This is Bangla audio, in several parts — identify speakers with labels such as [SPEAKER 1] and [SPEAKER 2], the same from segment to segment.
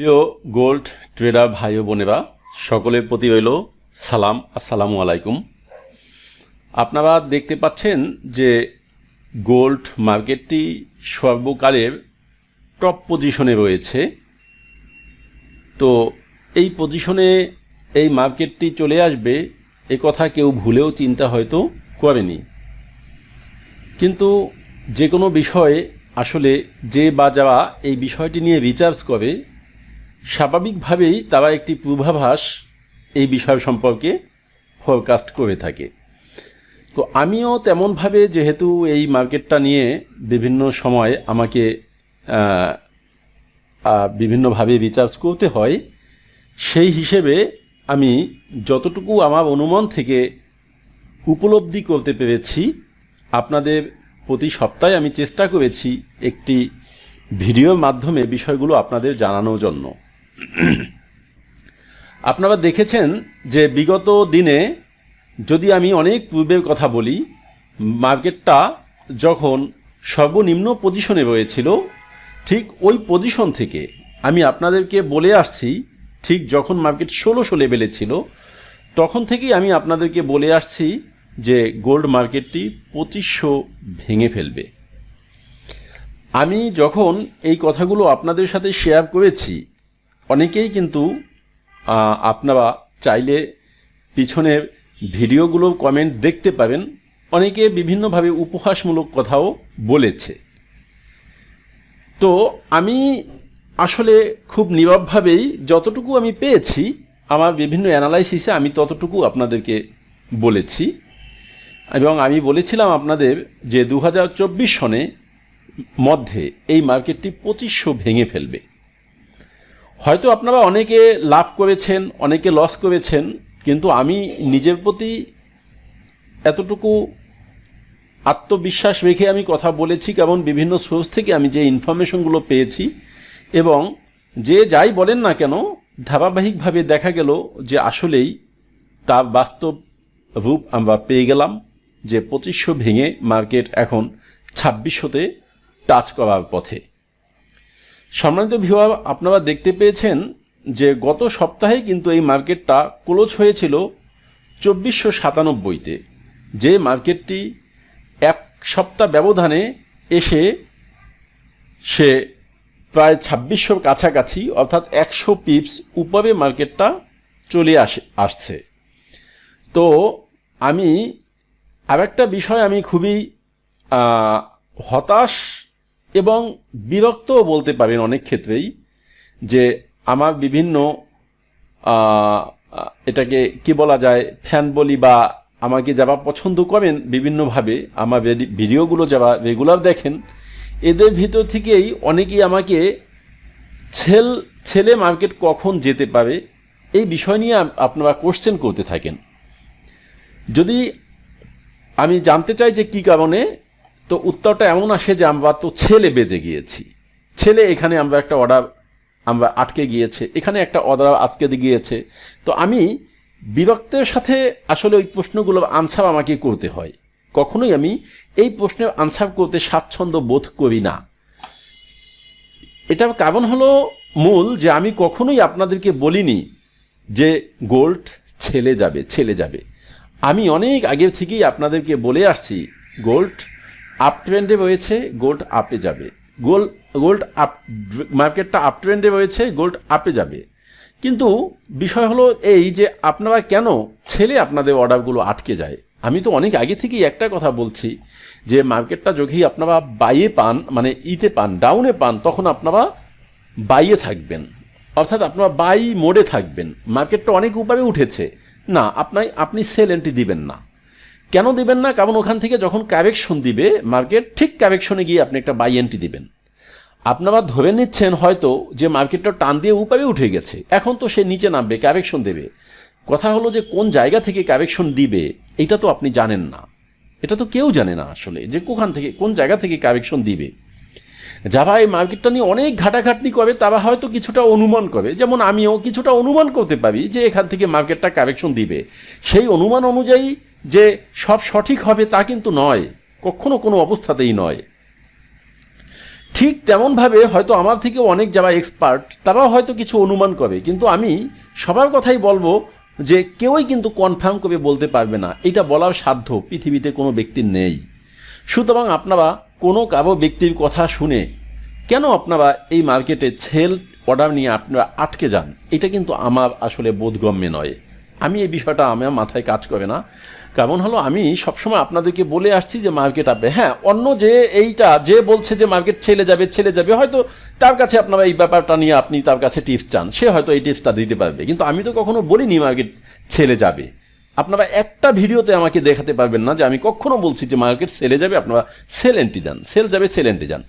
[SPEAKER 1] প্রিয় গোল্ড ট্রেডার ভাই ও বোনেরা, সকলের প্রতি রইল সালাম, আসসালামু আলাইকুম। আপনারা দেখতে পাচ্ছেন যে গোল্ড মার্কেটটি সর্বকালের টপ পজিশনে রয়েছে। তো এই পজিশনে এই মার্কেটটি চলে আসবে এ কথা কেউ ভুলেও চিন্তা হয়তো করেনি। কিন্তু যে কোনো বিষয়ে আসলে যে বা যারা এই বিষয়টি নিয়ে রিচার্জ করে স্বাভাবিকভাবেই তারা একটি পূর্বাভাস এই বিষয় সম্পর্কে ফরকাস্ট করে থাকে। তো আমিও তেমনভাবে যেহেতু এই মার্কেটটা নিয়ে বিভিন্ন সময় আমাকে বিভিন্নভাবে রিচার্জ করতে হয়, সেই হিসেবে আমি যতটুকু আমার অনুমান থেকে উপলব্ধি করতে পেরেছি, আপনাদের প্রতি সপ্তাহে আমি চেষ্টা করেছি একটি ভিডিওর মাধ্যমে বিষয়গুলো আপনাদের জানানোর জন্য। আপনারা দেখেছেন যে বিগত দিনে যদি আমি অনেক পূর্বের কথা বলি, মার্কেটটা যখন সর্বনিম্ন পজিশনে রয়েছিল, ঠিক ওই পজিশন থেকে আমি আপনাদেরকে বলে আসছি, ঠিক যখন মার্কেট ষোলোশো লেভেলে ছিল, তখন থেকেই আমি আপনাদেরকে বলে আসছি যে গোল্ড মার্কেটটি পঁচিশশো ভেঙে ফেলবে। আমি যখন এই কথাগুলো আপনাদের সাথে শেয়ার করেছি অনেকেই কিন্তু আপনারা চাইলে পিছনের ভিডিওগুলো কমেন্ট দেখতে পাবেন। অনেকে বিভিন্নভাবে উপহাসমূলক কথাও বলেছে। তো আমি আসলে খুব নীরবভাবেই যতটুকু আমি পেয়েছি, আমার বিভিন্ন অ্যানালাইসিসে আমি ততটুকু আপনাদেরকে বলেছি। এবং আমি বলেছিলাম আপনাদের যে দু হাজার চব্বিশ সনে মধ্যে এই মার্কেটটি পঁচিশশো ভেঙে ফেলবে। হয়তো আপনারা অনেকে লাভ করেছেন, অনেকে লস করেছেন, কিন্তু আমি নিজের প্রতি এতটুকু আত্মবিশ্বাস রেখে আমি কথা বলেছি কারণ বিভিন্ন সোর্স থেকে আমি যে ইনফরমেশনগুলো পেয়েছি এবং যে যাই বলেন না কেন, ধারাবাহিকভাবে দেখা গেল যে আসলেই তার বাস্তব রূপ আমরা পেয়ে গেলাম যে পঁচিশশো ভেঙে মার্কেট এখন ছাব্বিশশোতে টাচ করার পথে। সম্মানিত ভিউয়ার আপনারা দেখতে পেয়েছেন যে গত সপ্তাহে কিন্তু এই মার্কেটটা ক্লোজ হয়েছিল চব্বিশশো সাতানব্বইতে, যে মার্কেটটি এক সপ্তাহ ব্যবধানে এসে সে প্রায় ছাব্বিশশোর কাছাকাছি, অর্থাৎ একশো পিপস উপরে মার্কেটটা চলে আসে, আসছে। তো আমি আর একটা বিষয় আমি খুবই হতাশ এবং বিরক্তও বলতে পারেন অনেক ক্ষেত্রেই যে আমার বিভিন্ন এটাকে কি বলা যায়, ফ্যান বলি বা আমাকে যারা পছন্দ করেন বিভিন্নভাবে, আমার ভিডিওগুলো যারা রেগুলার দেখেন, এদের ভিতর থেকেই অনেকেই আমাকে ছেল, ছেলে মার্কেট কখন যেতে পারে, এই বিষয় নিয়ে আপনারা কোশ্চেন করতে থাকেন। যদি আমি জানতে চাই যে কি কারণে তো উত্তরটা এমন আসে যে আমরা তো ছেলে বেজে গিয়েছি। ছেলে এখানে আমরা একটা অর্ডার আমরা আটকে গিয়েছে। এখানে একটা অর্ডার আটকে গিয়েছে। তো আমি বিরক্তের সাথে আসলে ওই প্রশ্নগুলোর আনসার আমাকে করতে হয়। কখনোই আমি এই প্রশ্নের আনসার করতে স্বাচ্ছন্দ্য বোধ করি না। এটার কারণ হলো মূল যে আমি কখনোই আপনাদেরকে বলিনি যে গোল্ড ছেলে যাবে ছেলে যাবে। আমি অনেক আগের থেকেই আপনাদেরকে বলে আসছি গোল্ড আপ ট্রেন্ডে রয়েছে গোল্ড আপে যাবে। গোল্ড গোল্ড আপ মার্কেটটা আপ ট্রেন্ডে রয়েছে গোল্ড আপে যাবে। কিন্তু বিষয় হলো এই যে আপনারা কেন ছেলে আপনাদের অর্ডারগুলো আটকে যায়? আমি তো অনেক আগে থেকেই একটা কথা বলছি যে মার্কেটটা যখনই আপনারা বাইয়ে পান মানে ইতে পান ডাউনে পান, তখন আপনারা বাইয়ে থাকবেন। অর্থাৎ আপনারা বাই মোডে থাকবেন। মার্কেটটা অনেক উপায়ে উঠেছে। না আপনার আপনি সেল এন্ট্রি দিবেন না। কেন দিবেন না? কারণ ওখান থেকে যখন কারেকশন দিবে মার্কেট ঠিক কারেকশনে গিয়ে আপনি একটা বাই এন্ট্রি দিবেন। আপনারা ধরে নিচ্ছেন হয়তো যে মার্কেটটা টান দিয়ে উপায়ে উঠে গেছে। এখন তো সে নিচে নামবে কারেকশন দেবে। কথা হলো যে কোন জায়গা থেকে কারেকশন দিবে, এটা তো আপনি জানেন না। এটা তো কেউ জানে না আসলে যে কোখান থেকে, কোন জায়গা থেকে কারেকশন দিবে। যারা এই মার্কেটটা নিয়ে অনেক ঘাটাঘাটনি করে, তারা হয়তো কিছুটা অনুমান করে। যেমন আমিও কিছুটা অনুমান করতে পারি যে এখান থেকে মার্কেটটা কারেকশন দিবে। সেই অনুমান অনুযায়ী যে সব সঠিক হবে তা কিন্তু নয়, কখনো কোনো অবস্থাতেই নয়। ঠিক তেমনভাবে হয়তো আমার থেকে অনেক যারা এক্সপার্ট তারাও হয়তো কিছু অনুমান করে, কিন্তু আমি সবার কথাই বলব যে কেউই কিন্তু কনফার্ম করে বলতে পারবে না। এটা বলার সাধ্য পৃথিবীতে কোনো ব্যক্তির নেই। সুতরাং আপনারা কোনো কারও ব্যক্তির কথা শুনে কেন আপনারা এই মার্কেটে সেল অর্ডার নিয়ে আপনারা আটকে যান? এটা কিন্তু আমার আসলে বোধগম্য নয়। আমি এই বিষয়টা আমার মাথায় কাজ করে না। কারণ হলো আমি সবসময় আপনাদেরকে বলে আসছি যে মার্কেট আপে হ্যাঁ অন্য যে এইটা, যে বলছে যে মার্কেট ছেলে যাবে ছেলে যাবে, হয়তো তার কাছে আপনারা এই ব্যাপারটা নিয়ে আপনি তার কাছে টিপস চান। সে হয়তো এই টিপসটা দিতে পারবে। কিন্তু আমি তো কখনো বলিনি মার্কেট ছেলে যাবে। আপনারা একটা ভিডিওতে আমাকে দেখাতে পারবেন না যে আমি কখনো বলছি যে মার্কেট সেলে যাবে, আপনারা সেল এন্ট্রি দেন। সেল যাবে সেল এন্ট্রি যান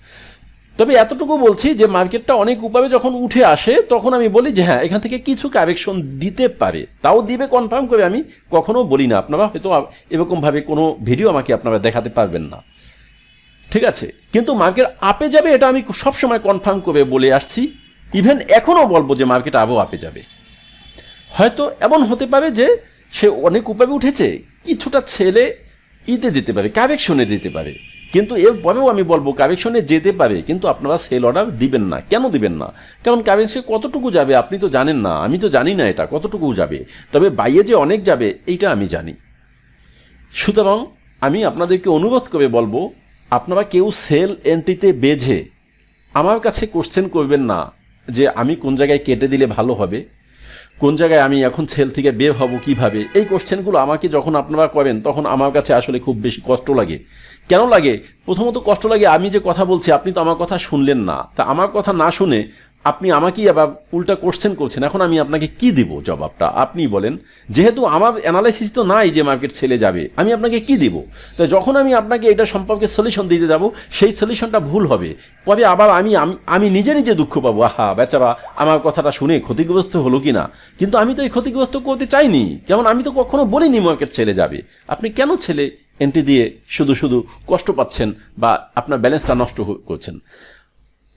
[SPEAKER 1] তবে এতটুকু বলছি যে মার্কেটটা অনেক উপায়ে যখন উঠে আসে, তখন আমি বলি যে হ্যাঁ এখান থেকে কিছু কারেকশন দিতে পারে। তাও দিবে কনফার্ম করে আমি কখনো বলি না। আপনারা হয়তো এরকমভাবে কোনো ভিডিও আমাকে আপনারা দেখাতে পারবেন না। ঠিক আছে? কিন্তু মার্কেট আপে যাবে, এটা আমি সবসময় কনফার্ম করে বলে আসছি। ইভেন এখনও বলব যে মার্কেট আবও আপে যাবে। হয়তো এমন হতে পারে যে সে অনেক উপায়ে উঠেছে, কিছুটা ছেলে ইতে দিতে পারে কারেকশনে দিতে পারে। কিন্তু এরপরেও আমি বলব কারেকশনে যেতে পারে, কিন্তু আপনারা সেল অর্ডার দিবেন না। কেন দিবেন না? কারণ কারেন্সি কতটুকু যাবে আপনি তো জানেন না, আমি তো জানি না এটা, কতটুকু যাবে। তবে বাইরে যে অনেক যাবে, এইটা আমি জানি। সুতরাং আমি আপনাদেরকে অনুরোধ করে বলব, আপনারা কেউ সেল এন্ট্রিতে বেঝে আমার কাছে কোশ্চেন করবেন না যে আমি কোন জায়গায় কেটে দিলে ভালো হবে। কোন জায়গায় আমি এখন সেল থেকে বের হব কীভাবে? এই কোশ্চেনগুলো আমাকে যখন আপনারা করেন, তখন আমার কাছে আসলে খুব বেশি কষ্ট লাগে। কেন লাগে? প্রথমত কষ্ট লাগে আমি যে কথা বলছি, আপনি তো আমার কথা শুনলেন না। তা আমার কথা না শুনে আপনি আমাকেই আবার উল্টা কোশ্চেন করছেন। এখন আমি আপনাকে কি দিব জবাবটা? আপনি বলেন, যেহেতু আমার অ্যানালাইসিস তো নাই যে মার্কেট ছেলে যাবে, আমি আপনাকে কি দিব? তো যখন আমি আপনাকে এটা সম্পর্কে সলিউশন দিতে যাব, সেই সলিউশনটা ভুল হবে। পরে আবার আমি, আমি- নিজে নিজে দুঃখ পাবো। আহা, বেচারা, আমার কথাটা শুনে ক্ষতিগ্রস্ত হলো কি না কিন্তু আমি তো এই ক্ষতিগ্রস্ত করতে চাইনি। কেমন, আমি তো কখনো বলিনি মার্কেট ছেলে যাবে। আপনি কেন ছেলে এন্ট্রি দিয়ে শুধু শুধু কষ্ট পাচ্ছেন বা আপনার ব্যালেন্সটা নষ্ট করছেন?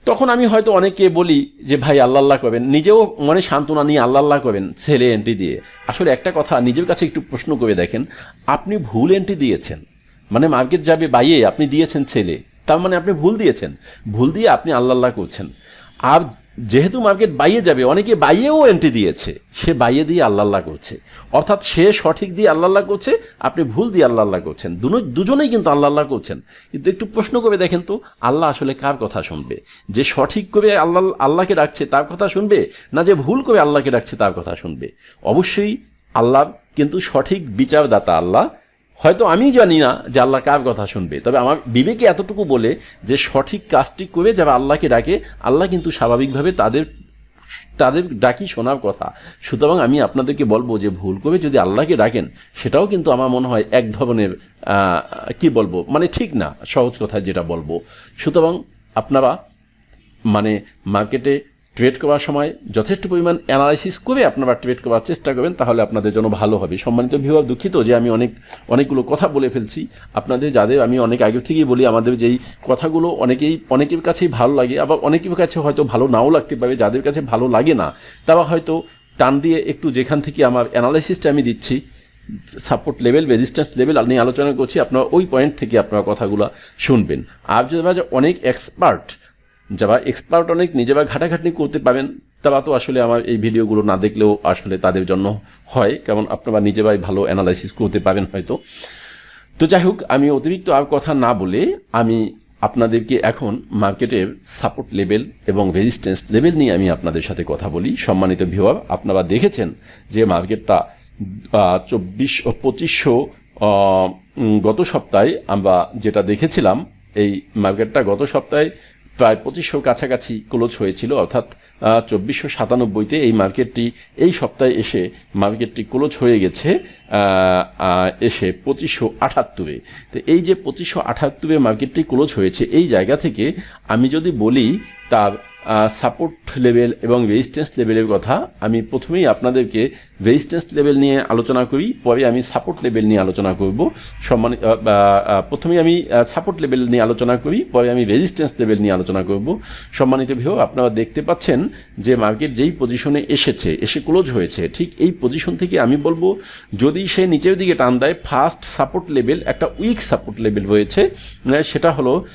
[SPEAKER 1] তখন আমি হয়তো অনেকে বলি যে, ভাই, আল্লাহ আল্লাহ করবেন। নিজেও মনে সান্ত্বনা নিয়ে আল্লাহ আল্লাহ করবেন ছেলে এন্ট্রি দিয়ে। আসলে একটা কথা, নিজের কাছে একটু প্রশ্ন করে দেখেন, আপনি ভুল এন্ট্রি দিয়েছেন। মানে মার্কেট যাবে বাইয়ে আপনি দিয়েছেন ছেলে, তার মানে আপনি ভুল দিয়েছেন। ভুল দিয়ে আপনি আল্লাহ আল্লাহ করছেন। আর যেহেতু মার্কেট বাইয়ে যাবে, অনেকে বাইয়েও এন্ট্রি দিয়েছে। সে বাইয়ে দিয়ে আল্লাহ করছে। অর্থাৎ সে সঠিক দিয়ে আল্লাহ করছে, আপনি ভুল দিয়ে আল্লাহ করছেন। দুজনেই কিন্তু আল্লাহ করছেন। কিন্তু একটু প্রশ্ন করে দেখেন তো, আল্লাহ আসলে কার কথা শুনবে? যে সঠিক করে আল্লাহ আল্লাহকে ডাকছে তার কথা শুনবে, না যে ভুল করে আল্লাহকে ডাকছে তার কথা শুনবে? অবশ্যই আল্লাহ কিন্তু সঠিক বিচারদাতা আল্লাহ। হয়তো আমি জানি না যে আল্লাহ কার কথা শুনবে। তবে আমার বিবেকে এতটুকু বলে যে সঠিক কাজটি করে যারা আল্লাহকে ডাকে, আল্লাহ কিন্তু স্বাভাবিকভাবে তাদের তাদের ডাকি শোনার কথা। সুতরাং আমি আপনাদেরকে বলব যে ভুল করে যদি আল্লাহকে ডাকেন, সেটাও কিন্তু আমার মনে হয় এক ধরনের কি বলব? মানে ঠিক না, সহজ কথায় যেটা বলব। সুতরাং আপনারা মানে মার্কেটে ট্রেড করার সময় যথেষ্ট পরিমাণ অ্যানালাইসিস করে আপনারা ট্রেড করার চেষ্টা করবেন, তাহলে আপনাদের জন্য ভালো হবে। সম্মানিত ভিউয়ার দুঃখিত যে আমি অনেক, অনেকগুলো কথা বলে ফেলছি। আপনাদের যাদের আমি অনেক আগে থেকেই বলি, আমাদের যেই কথাগুলো অনেকেই, অনেকের কাছেই ভালো লাগে, আবার অনেকের কাছে হয়তো ভালো নাও লাগতে পারে, যাদের কাছে ভালো লাগে না, তারা হয়তো টান দিয়ে একটু যেখান থেকে আমার অ্যানালাইসিসটা আমি দিচ্ছি সাপোর্ট লেভেল রেজিস্ট্যান্স লেভেল নিয়ে আলোচনা করছি, আপনারা ওই পয়েন্ট থেকে আপনারা কথাগুলো শুনবেন। আর যদি অনেক এক্সপার্ট যারা এক্সপার্ট অনেক, নিজেরা ঘাটাঘাটনি করতে পারেন, তারা তো আসলে আমার এই ভিডিওগুলো না দেখলেও আসলে তাদের জন্য হয় কারণ আপনারা নিজেরাই ভালো অ্যানালাইসিস করতে পারেন হয়তো। তো যাই হোক, আমি অতিরিক্ত আর কথা না বলে আমি আপনাদেরকে এখন মার্কেটের সাপোর্ট লেভেল এবং রেজিস্ট্যান্স লেভেল নিয়ে আমি আপনাদের সাথে কথা বলি। সম্মানিত ভিওয়ার আপনারা দেখেছেন যে মার্কেটটা চব্বিশ ও পঁচিশশো গত সপ্তাহে আমরা যেটা দেখেছিলাম, এই মার্কেটটা গত সপ্তাহে প্রায় পঁচিশশোর কাছাকাছি ক্লোজ হয়েছিল, অর্থাৎ চব্বিশশো সাতানব্বইতে এই মার্কেটটি, এই সপ্তাহে এসে মার্কেটটি ক্লোজ হয়ে গেছে এসে পঁচিশশো আটাত্তরে। তো এই যে পঁচিশশো আটাত্তরে মার্কেটটি ক্লোজ হয়েছে, এই জায়গা থেকে আমি যদি বলি, তার সাপোর্ট লেভেল এবং রেজিস্ট্যান্স লেভেলের কথা আমি প্রথমেই আপনাদেরকে রেজিস্ট্যান্স লেভেল নিয়ে আলোচনা করি পরে আমি সাপোর্ট লেভেল নিয়ে আলোচনা করব। সম্মানিত আহ, আমি সাপোর্ট লেভেল নিয়ে আলোচনা করি পরে আমি রেজিস্ট্যান্স লেভেল নিয়ে আলোচনা করব। সম্মানিত ভিও আপনারা দেখতে পাচ্ছেন যে মার্কেট যেই পজিশনে এসেছে এসে ক্লোজ হয়েছে ঠিক এই পজিশন থেকে আমি বলব যদি সে নিচের দিকে টান দেয় ফার্স্ট সাপোর্ট লেভেল একটা উইক সাপোর্ট লেভেল হয়েছে মানে সেটা হলো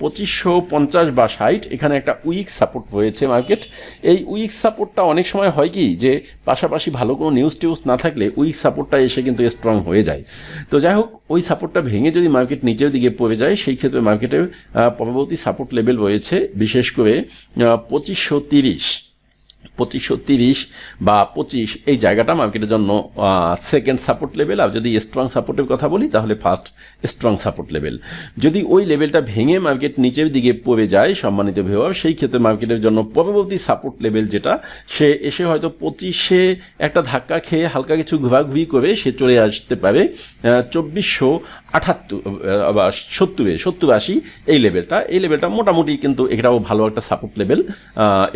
[SPEAKER 1] পঁচিশশো পঞ্চাশ বা ষাট এখানে একটা উইক সাপোর্ট হয়েছে মার্কেট এই উইক সাপোর্টটা অনেক সময় হয় কি যে পাশাপাশি ভালো কোনো নিউজ টিউজ না থাকলে উইক সাপোর্টটা এসে কিন্তু স্ট্রং হয়ে যায়। তো যাই হোক, ওই সাপোর্টটা ভেঙে যদি মার্কেট নিচের দিকে পড়ে যায়, সেই ক্ষেত্রে মার্কেটের পরবর্তী সাপোর্ট লেভেল রয়েছে। বিশেষ করে পঁচিশশো তিরিশ। পঁচিশশো তিরিশ বা পঁচিশ, এই জায়গাটা মার্কেটের জন্য সেকেন্ড সাপোর্ট লেভেল আর যদি স্ট্রং সাপোর্টের কথা বলি, তাহলে ফার্স্ট স্ট্রং সাপোর্ট লেভেল যদি ওই লেভেলটা ভেঙে মার্কেট নিচের দিকে পড়ে যায়, সম্মানিত ভিওয়ার সেই ক্ষেত্রে মার্কেটের জন্য পরবর্তী সাপোর্ট লেভেল যেটা, সে এসে হয়তো পঁচিশে একটা ধাক্কা খেয়ে হালকা কিছু ঘোরাঘুরি করে সে চলে আসতে পারে চব্বিশশো আঠাত্তর সত্তরে, সত্তর আশি, এই লেভেলটা এই লেভেলটা মোটামুটি কিন্তু এটাও ভালো একটা সাপোর্ট লেভেল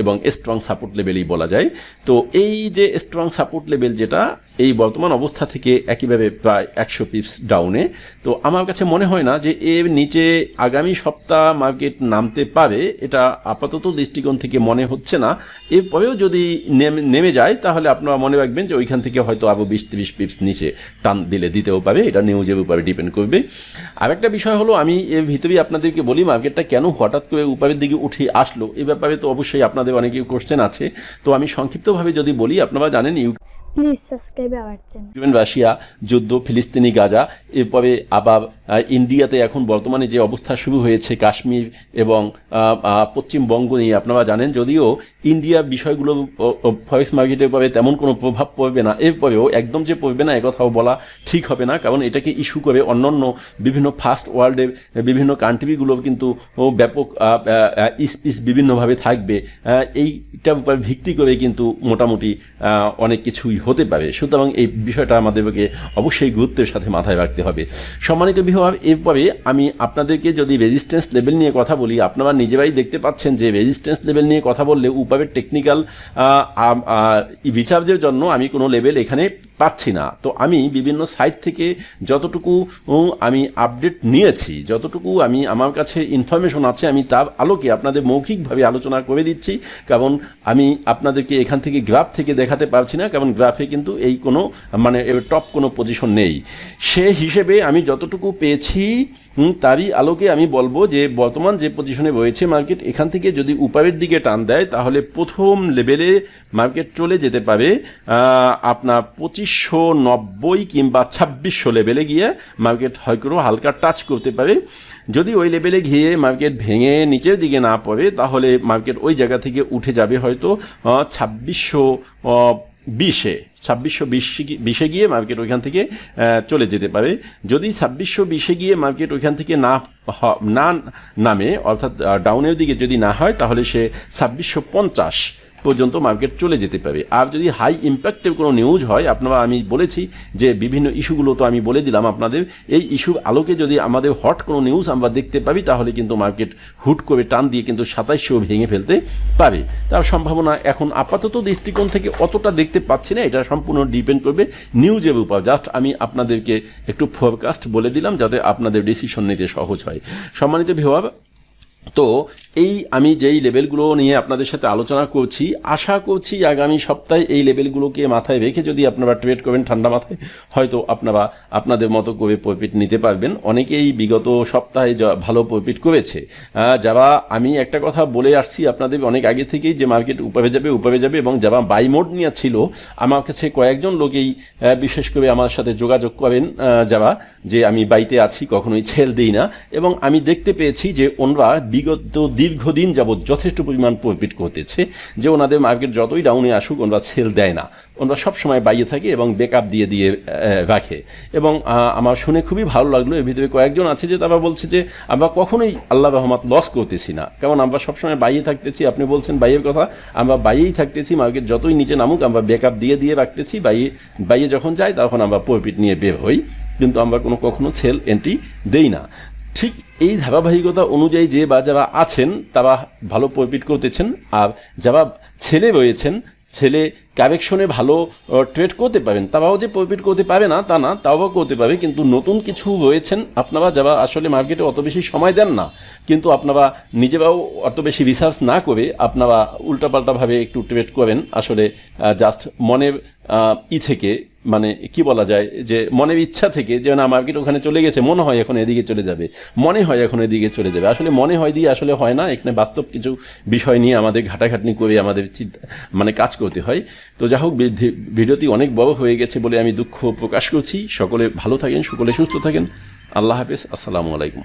[SPEAKER 1] এবং স্ট্রং সাপোর্ট লেভেলই বলা যায়। তো এই যে স্ট্রং সাপোর্ট লেভেল যেটা, এই বর্তমান অবস্থা থেকে একইভাবে প্রায় একশো পিপস ডাউনে তো আমার কাছে মনে হয় না যে এর নিচে আগামী সপ্তাহ মার্কেট নামতে পারে, এটা আপাতত দৃষ্টিকোণ থেকে মনে হচ্ছে না। এরপরেও যদি নেমে নেমে যায়, তাহলে আপনারা মনে রাখবেন যে ওইখান থেকে হয়তো আরও বিশ তিরিশ পিপস নিচে টান দিলে দিতেও পারে, এটা নিউজের উপরে ডিপেন্ড করবে। আরেকটা বিষয় হলো, আমি এর ভিতরেই আপনাদেরকে বলি, মার্কেটটা কেন হঠাৎ করে উপরের দিকে উঠে আসলো? এ ব্যাপারে তো অবশ্যই আপনাদের অনেকেই কোশ্চেন আছে। তো আমি সংক্ষিপ্তভাবে যদি বলি, আপনারা জানেন you
[SPEAKER 2] Subscribe our channel.
[SPEAKER 1] Ukraine Russia, যুদ্ধ, ফিলিস্তিনি, গাজা, এরপরে আবার ইন্ডিয়াতে এখন বর্তমানে যে অবস্থা শুরু হয়েছে কাশ্মীর এবং পশ্চিমবঙ্গ নিয়ে, আপনারা জানেন, যদিও ইন্ডিয়া বিষয়গুলো ফরেক্স মার্কেটের উপরে তেমন কোনো প্রভাব পড়বে না এরপরেও একদম যে পড়বে না, একথাও বলা ঠিক হবে না, কারণ এটাকে ইস্যু করে অন্যান্য বিভিন্ন ফার্স্ট ওয়ার্ল্ডের বিভিন্ন কান্ট্রিগুলো কিন্তু ব্যাপক স্পিচ বিভিন্নভাবে থাকবে এইটার উপর ভিত্তি করে কিন্তু মোটামুটি অনেক কিছুই হতে পারে। সুতরাং এই বিষয়টা আমাদেরকে অবশ্যই গুরুত্বের সাথে মাথায় রাখতে হবে। সম্মানিত বিভাগ এরপরে আমি আপনাদেরকে যদি রেজিস্ট্যান্স লেভেল নিয়ে কথা বলি, আপনারা নিজেরাই দেখতে পাচ্ছেন যে রেজিস্ট্যান্স লেভেল নিয়ে কথা বললে উপরের টেকনিক্যাল রিচার্জের জন্য আমি কোনো লেভেল এখানে পাচ্ছি না। তো আমি বিভিন্ন সাইট থেকে যতটুকু আমি আপডেট নিয়েছি, যতটুকু আমি আমার কাছে ইনফরমেশন আছে, আমি তার আলোকে আপনাদের মৌখিকভাবে আলোচনা করে দিচ্ছি। কারণ আমি আপনাদেরকে এখান থেকে গ্রাফ থেকে দেখাতে পারছি না, কারণ গ্রাফে কিন্তু এই কোনো মানে টপ কোনো পজিশন নেই। সে হিসেবে আমি যতটুকু পেয়েছি হুম, তারই আলোকে আমি বলব যে বর্তমান যে পজিশনে রয়েছে মার্কেট এখান থেকে যদি উপরের দিকে টান দেয় তাহলে প্রথম লেভেলে মার্কেট চলে যেতে পারে আপনার পঁচিশশো নব্বই কিংবা ছাব্বিশশো লেভেলে গিয়ে মার্কেট হয়তো হালকা টাচ করতে পারে। যদি ওই লেভেলে গিয়ে মার্কেট ভেঙে নিচের দিকে না পড়ে তাহলে মার্কেট ওই জায়গা থেকে উঠে যাবে হয়তো ছাব্বিশশো বিশে। ছাব্বিশশো বিশে গিয়ে মার্কেট ওইখান থেকে চলে যেতে পারে। যদি ছাব্বিশশো বিশে গিয়ে মার্কেট ওইখান থেকে না না নামে, অর্থাৎ ডাউনের দিকে যদি না হয়, তাহলে সে ছাব্বিশশো পঞ্চাশ পর্যন্ত মার্কেট চলে যেতে পারে। আর যদি হাই ইম্প্যাক্টের কোনো নিউজ হয়, আপনারা আমি বলেছি যে বিভিন্ন ইস্যুগুলো তো আমি বলে দিলাম আপনাদের। এই ইস্যুর আলোকে যদি আমাদের হট কোনো নিউজ আমরা দেখতে পাবি তাহলে কিন্তু মার্কেট হুট করে টান দিয়ে কিন্তু সাতাইশশো ভেঙে ফেলতে পারে। তার সম্ভাবনা এখন আপাতত দৃষ্টিকোণ থেকে অতটা দেখতে পাচ্ছি না, এটা সম্পূর্ণ ডিপেন্ড করবে নিউজের উপর। জাস্ট আমি আপনাদেরকে একটু ফোরকাস্ট বলে দিলাম, যাতে আপনাদের ডিসিশন নিতে সহজ হয়। সম্মানিত ভিওয়ার তো এই আমি যেই লেভেলগুলো নিয়ে আপনাদের সাথে আলোচনা করছি, আশা করছি আগামী সপ্তাহে এই লেভেলগুলোকে মাথায় রেখে যদি আপনারা ট্রেড করেন ঠান্ডা মাথায়, হয়তো আপনারা আপনাদের মতো করে প্রফিট নিতে পারবেন। অনেকেই বিগত সপ্তাহে ভালো প্রফিট করেছে। যারা আমি একটা কথা বলে আসছি আপনাদের অনেক আগে থেকেই যে মার্কেট উপরে যাবে উপরে যাবে এবং যারা বাই মোড নিয়ে ছিল, আমার কাছে কয়েকজন লোকেই বিশেষ করে আমার সাথে যোগাযোগ করেন যারা যে আমি বাইতে আছি, কখনোই ছেল দিই না। এবং আমি দেখতে পেয়েছি যে ওনরা বিগত দীর্ঘদিন যাবৎ যথেষ্ট পরিমাণ প্রফিট করতেছে যে ওনাদের মার্কেট যতই ডাউনে আসুক, ওনরা সেল দেয় না। ওনরা সবসময় বাইয়ে থাকে এবং ব্যাকআপ দিয়ে দিয়ে রাখে। এবং আমার শুনে খুবই ভালো লাগল। এর ভিতরে কয়েকজন আছে যে তারা বলছে যে, আমরা কখনোই আল্লাহ রহমত লস করতেছি না। কারণ আমরা সবসময় বাইয়ে থাকতেছি। আপনি বলছেন বাইয়ের কথা, আমরা বাইয়েই থাকতেছি মার্কেট যতই নিচে নামুক, আমরা ব্যাকআপ দিয়ে দিয়ে রাখতেছি। বাইয়ে বাইয়ে যখন যাই তখন আমরা প্রফিট নিয়ে বের হই। কিন্তু আমরা কোনো কখনো সেল এন্ট্রি দেই না। ঠিক এই ধারাবাহিকতা অনুযায়ী যে বা যারা আছেন, তারা ভালো প্রফিট করতেছেন, আর যারা ছেলে রয়েছেন, ছেলে কারেকশনে ভালো ট্রেড করতে পারেন তারাও যে প্রফিট করতে পারে না, তা না তাও করতে পারে কিন্তু নতুন কিছু রয়েছেন, আপনারা যারা আসলে মার্কেটে অত বেশি সময় দেন না, কিন্তু আপনারা নিজেরাও অত বেশি রিসার্চ না করে আপনারা উল্টাপাল্টাভাবে একটু ট্রেড করেন। আসলে জাস্ট মনের ই থেকে মানে কি বলা যায়, যে মনের ইচ্ছা থেকে, যে না মার্কেট ওখানে চলে গেছে, মনে হয় এখন এদিকে চলে যাবে। মনে হয় এখন এদিকে চলে যাবে। আসলে মনে হয় দিয়ে আসলে হয় না। এখানে বাস্তব কিছু বিষয় নিয়ে আমাদের ঘাটাঘাটনি করে আমাদের চিন্তা মানে কাজ করতে হয়। তো যাই হোক ভিডিওটি অনেক বড় হয়ে গেছে বলে আমি দুঃখ প্রকাশ করছি। সকলে ভালো থাকেন, সকলে সুস্থ থাকেন। আল্লাহ হাফেজ, আসসালামু আলাইকুম।